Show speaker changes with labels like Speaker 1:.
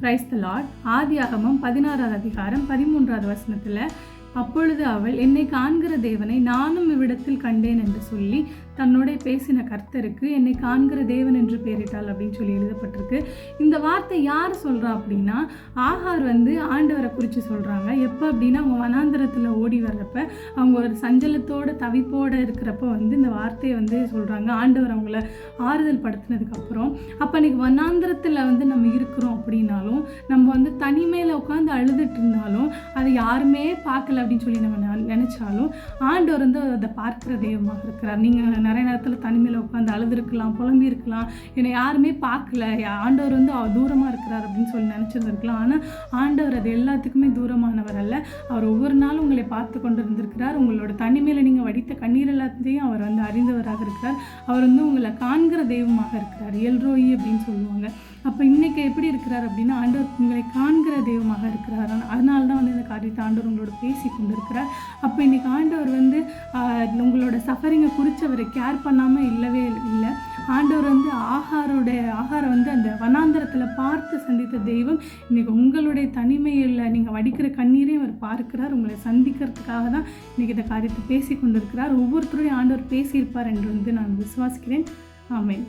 Speaker 1: Praise the Lord ஆதியாகமம் பதினாறாவது அதிகாரம் பதிமூன்றாவது வசனத்தில் அப்பொழுது அவள் என்னை காண்கிற தேவனை நானும் இவ்விடத்தில் கண்டேன் என்று சொல்லி தன்னோட பேசின கர்த்தருக்கு என்னை காண்கிற தேவன் என்று பெயரிட்டாள் அப்படின்னு சொல்லி எழுதப்பட்டிருக்கு. இந்த வார்த்தை யார் சொல்கிறா அப்படின்னா ஆகார் வந்து ஆண்டவரை குறித்து சொல்கிறாங்க எப்போ அப்படின்னா அவங்க வனாந்திரத்தில் ஓடி வர்றப்ப அவங்க ஒரு சஞ்சலத்தோட தவிப்போடு இருக்கிறப்ப வந்து இந்த வார்த்தையை வந்து சொல்கிறாங்க ஆண்டவர் அவங்கள ஆறுதல் படுத்தினதுக்கப்புறம் அப்போ இன்னைக்கு வனாந்திரத்தில் வந்து நம்ம இருக்கிறோம் அப்படின்னா நம்ம வந்து தனிமையில் உட்காந்து அழுதுட்டு இருந்தாலும் அதை யாருமே பார்க்கல அப்படின்னு சொல்லி நம்ம நினச்சாலும் நினைச்சாலும் ஆண்டவர் வந்து அதை பார்க்கிற தெய்வமாக இருக்கிறார். நீங்கள் நிறைய நேரத்தில் தனிமையில் உட்காந்து அழுதுருக்கலாம் புலம்பி இருக்கலாம் என்னை யாருமே பார்க்கல. ஆண்டவர் வந்து அவர் தூரமாக இருக்கிறார் அப்படின்னு சொல்லி நினச்சிருந்துருக்கலாம். ஆனால் ஆண்டவர் அது எல்லாத்துக்குமே தூரமானவர் அல்ல. அவர் ஒவ்வொரு நாளும் உங்களை பார்த்து கொண்டு இருந்திருக்கிறார் உங்களோட தனிமையில் நீங்கள் வடித்த கண்ணீர் எல்லாத்தையும் அவர் வந்து அறிந்தவராக இருக்கிறார். அவர் வந்து உங்களை காண்கிற தெய்வமாக இருக்கிறார். எல்ரோயி அப்படின்னு சொல்லுவாங்க. அப்போ இன்னைக்கு எப்படி இருக்கிறார் அப்படின்னா ஆண்டவர் உங்களை காண்கிற தெய்வமாக இருக்கிறார். அதனால தான் வந்து இந்த காரியத்தை ஆண்டவர் உங்களோட பேசி கொண்டிருக்கிறார். அப்போ இன்றைக்கி ஆண்டவர் வந்து உங்களோட சஃபரிங்கை குறித்து கேர் பண்ணாமல் இல்லவே இல்லை. ஆண்டவர் வந்து ஆகாரோட ஆகாரம் வந்து அந்த வனாந்தரத்தில் பார்த்து சந்தித்த தெய்வம். இன்றைக்கி உங்களுடைய தனிமையில் நீங்கள் வடிக்கிற கண்ணீரையும் அவர் பார்க்கிறார். உங்களை சந்திக்கிறதுக்காக தான் இன்றைக்கி இந்த காரியத்தை பேசி கொண்டிருக்கிறார். ஒவ்வொருத்தருடைய ஆண்டவர் பேசியிருப்பார் என்று வந்து நான் விசுவாசிக்கிறேன். ஆமேன்.